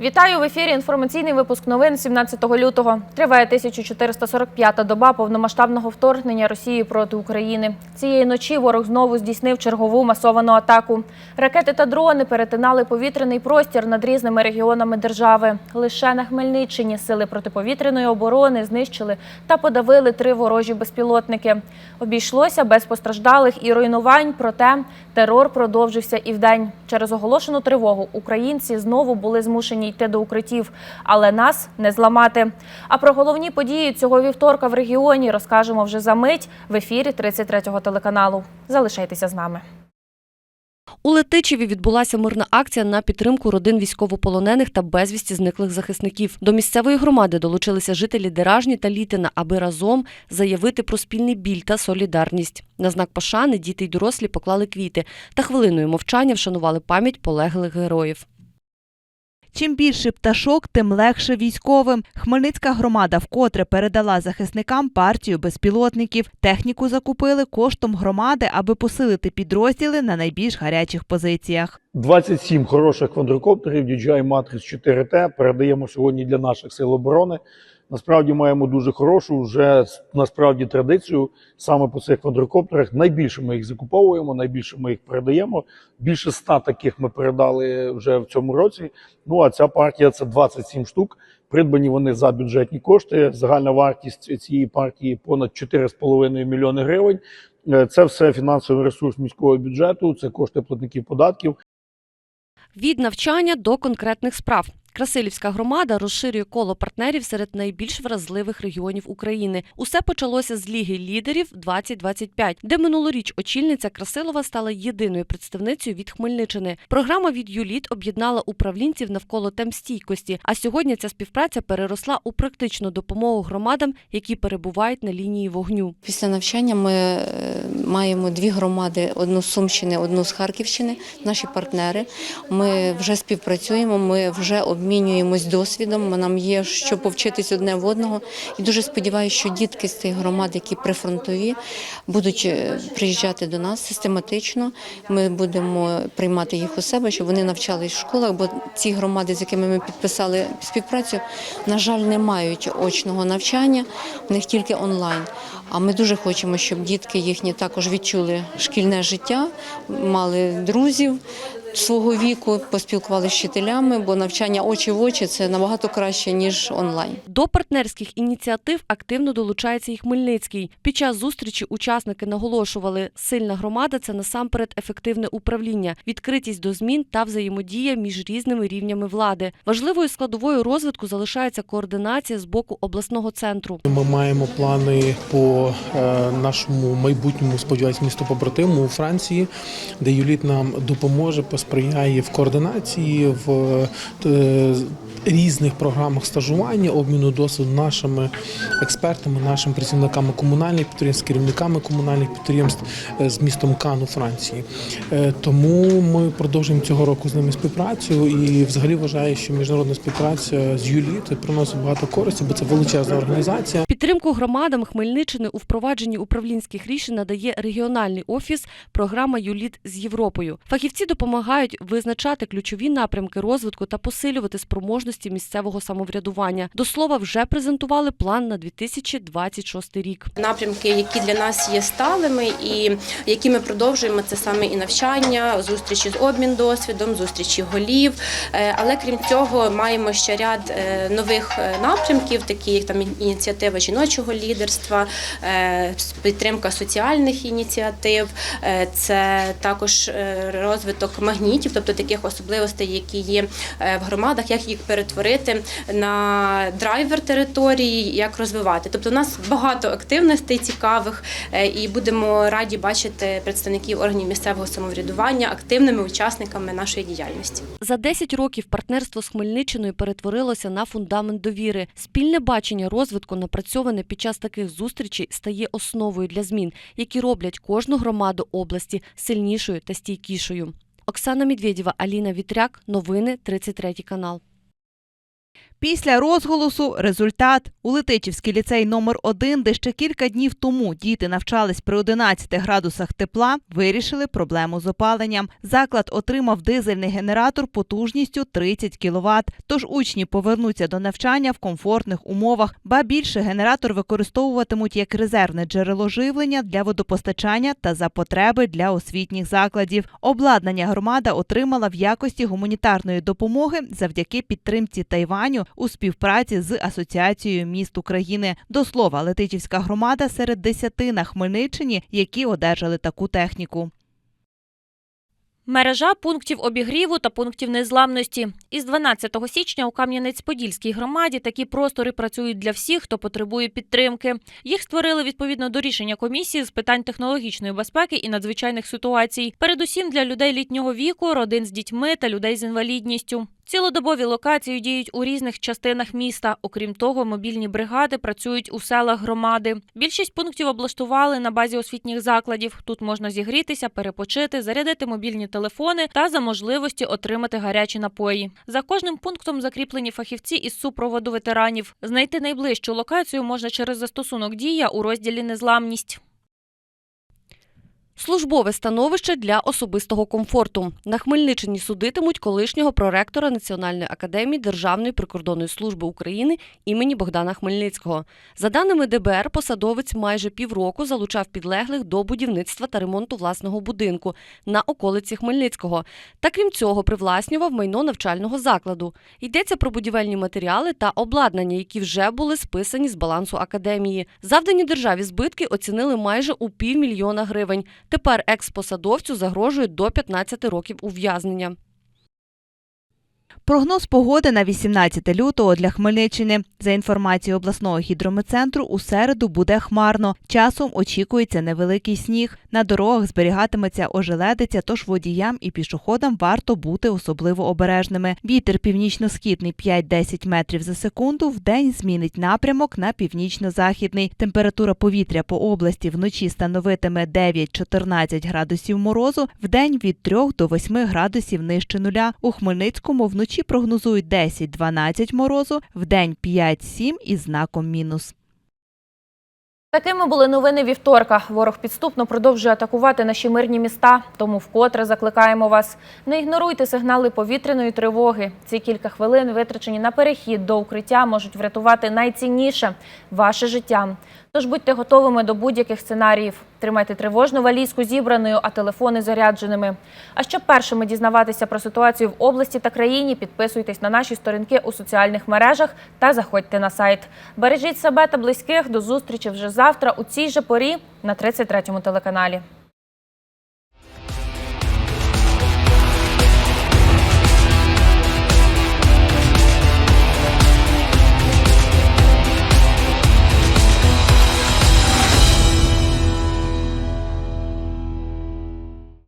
Вітаю в ефірі. Інформаційний випуск новин 17 лютого. Триває 1445-та доба повномасштабного вторгнення Росії проти України. Цієї ночі ворог знову здійснив чергову масовану атаку. Ракети та дрони перетинали повітряний простір над різними регіонами держави. Лише на Хмельниччині сили протиповітряної оборони знищили та подавили три ворожі безпілотники. Обійшлося без постраждалих і руйнувань. Проте терор продовжився і вдень. Через оголошену тривогу українці знову були змушені йти до укриттів, але нас не зламати. А про головні події цього вівторка в регіоні розкажемо вже за мить в ефірі 33-го телеканалу. Залишайтеся з нами. У Летичеві відбулася мирна акція на підтримку родин військовополонених та безвісті зниклих захисників. До місцевої громади долучилися жителі Деражні та Літина, аби разом заявити про спільний біль та солідарність. На знак пошани діти й дорослі поклали квіти та хвилиною мовчання вшанували пам'ять полеглих героїв. Чим більше пташок, тим легше військовим. Хмельницька громада вкотре передала захисникам партію безпілотників. Техніку закупили коштом громади, аби посилити підрозділи на найбільш гарячих позиціях. 27 хороших квадрокоптерів DJI Matrix 4T передаємо сьогодні для наших сил оборони. Насправді маємо дуже хорошу вже насправді традицію саме по цих квадрокоптерах. Найбільше ми їх закуповуємо, найбільше ми їх передаємо. Більше ста таких ми передали вже в цьому році. Ну а ця партія це 27 штук. Придбані вони за бюджетні кошти. Загальна вартість цієї партії понад 4,5 мільйони гривень. Е, Це все фінансовий ресурс міського бюджету, це кошти платників податків. Від навчання до конкретних справ. Красилівська громада розширює коло партнерів серед найбільш вразливих регіонів України. Усе почалося з Ліги лідерів 2025, де минулоріч очільниця Красилова стала єдиною представницею від Хмельниччини. Програма від ЮЛІТ об'єднала управлінців навколо тем стійкості. А сьогодні ця співпраця переросла у практичну допомогу громадам, які перебувають на лінії вогню. Після навчання ми е, маємо дві громади: одну з Сумщини, одну з Харківщини. Наші партнери. Ми вже співпрацюємо. Ми вже обмінюємось досвідом. Нам є що повчитись одне в одного. І дуже сподіваюся, що дітки з цих громад, які прифронтові, будуть е, приїжджати до нас систематично. Ми будемо приймати їх у себе, щоб вони навчались в школах. Бо ці громади, з якими ми підписали співпрацю, на жаль, не мають очного навчання, в них тільки онлайн. А ми дуже хочемо, щоб дітки їхні також відчули шкільне життя, мали друзів свого віку, поспілкувалися з вчителями, бо навчання очі в очі це набагато краще ніж онлайн. До партнерських ініціатив активно долучається і Хмельницький. Під час зустрічі учасники наголошували, сильна громада це насамперед ефективне управління, відкритість до змін та взаємодія між різними рівнями влади. Важливою складовою розвитку залишається координація з боку обласного центру. Ми маємо плани по е, нашому майбутньому, сподіваюсь, місту побратиму у Франції, де Юліт нам допоможе, посприяє в координації, в е, різних програмах стажування, обміну досвіду нашими експертами, нашими працівниками комунальних підприємств, керівниками комунальних підприємств е, з містом Кан у Франції. Е, Тому ми продовжуємо цього року з ними співпрацю і взагалі вважаю, що міжнародна співпраця з Юліт приносить багато користі, бо це величезна організація. Підтримку громадам Хмельниччини у впровадженні управлінських рішень надає регіональний офіс програма ЮЛІТ з Європою. Фахівці допомагають визначати ключові напрямки розвитку та посилювати спроможності місцевого самоврядування. До слова, вже презентували план на 2026 рік. напрямки, які для нас є сталими, і які ми продовжуємо. Це саме і навчання, зустрічі з обмін досвідом, зустрічі голів. Е, Але крім цього, маємо ще ряд е, нових е, напрямків, такі як там ініціатива жіночого лідерства, підтримка соціальних ініціатив. Це також розвиток магнітів, тобто таких особливостей, які є е, в громадах, як їх перетворити на драйвер території, як розвивати. Тобто, у нас багато активностей цікавих, е, і будемо раді бачити представників органів місцевого самоврядування активними учасниками нашої діяльності. За 10 років партнерство з Хмельниччиною перетворилося на фундамент довіри. Спільне бачення розвитку, напрацьоване під час таких зустрічей, стає основою для змін, які роблять кожну громаду області сильнішою та стійкішою. Оксана Медведєва, Аліна Вітряк. Новини 33 канал. Після розголосу результат у Летичівський ліцей номер 1 де ще кілька днів тому діти навчались при 11 градусах тепла, вирішили проблему з опаленням. Заклад отримав дизельний генератор потужністю 30 кВт, тож учні повернуться до навчання в комфортних умовах. Ба більше генератор використовуватимуть як резервне джерело живлення для водопостачання та за потреби для освітніх закладів. Обладнання громада отримала в якості гуманітарної допомоги завдяки підтримці Тайваню у співпраці з Асоціацією міст України. До слова, Летичівська громада серед десяти на Хмельниччині, які одержали таку техніку. Мережа пунктів обігріву та пунктів незламності. Із 12 січня у Кам'янець-Подільській громаді такі простори працюють для всіх, хто потребує підтримки. Їх створили відповідно до рішення комісії з питань технологічної безпеки і надзвичайних ситуацій. Передусім для людей літнього віку, родин з дітьми та людей з інвалідністю. Цілодобові локації діють у різних частинах міста. Окрім того, мобільні бригади працюють у селах громади. Більшість пунктів облаштували на базі освітніх закладів. Тут можна зігрітися, перепочити, зарядити мобільні телефони та за можливості отримати гарячі напої. За кожним пунктом закріплені фахівці із супроводу ветеранів. Знайти найближчу локацію можна через застосунок дія у розділі Незламність. Службове становище для особистого комфорту. На Хмельниччині судитимуть колишнього проректора Національної академії Державної прикордонної служби України імені Богдана Хмельницького. За даними ДБР, посадовець майже півроку залучав підлеглих до будівництва та ремонту власного будинку на околиці Хмельницького. Та крім цього, привласнював майно навчального закладу. Йдеться про будівельні матеріали та обладнання, які вже були списані з балансу академії. Завдані державі збитки оцінили майже у півмільйона гривень. Тепер експосадовцю загрожує до 15 років ув'язнення. Прогноз погоди на 18 лютого для Хмельниччини. За інформацією обласного гідрометцентру, у середу буде хмарно. Часом очікується невеликий сніг. На дорогах зберігатиметься ожеледиця, тож водіям і пішоходам варто бути особливо обережними. Вітер північно-східний 5-10 метрів за секунду. Вдень змінить напрямок на північно-західний. Температура повітря по області вночі становитиме 9-14 градусів морозу, вдень від 3 до 8 градусів нижче нуля. У Хмельницькому вночі прогнозують 10-12 морозу, вдень 5-7 із знаком мінус. Такими були новини вівторка. Ворог підступно продовжує атакувати наші мирні міста. Тому вкотре закликаємо вас: не ігноруйте сигнали повітряної тривоги. Ці кілька хвилин, витрачені на перехід до укриття, можуть врятувати найцінніше ваше життя. Тож будьте готовими до будь-яких сценаріїв. Тримайте тривожну валізку зібраною, а телефони зарядженими. А щоб першими дізнаватися про ситуацію в області та країні, підписуйтесь на наші сторінки у соціальних мережах та заходьте на сайт. Бережіть себе та близьких. До зустрічі вже завтра у цій же порі на 33-му телеканалі.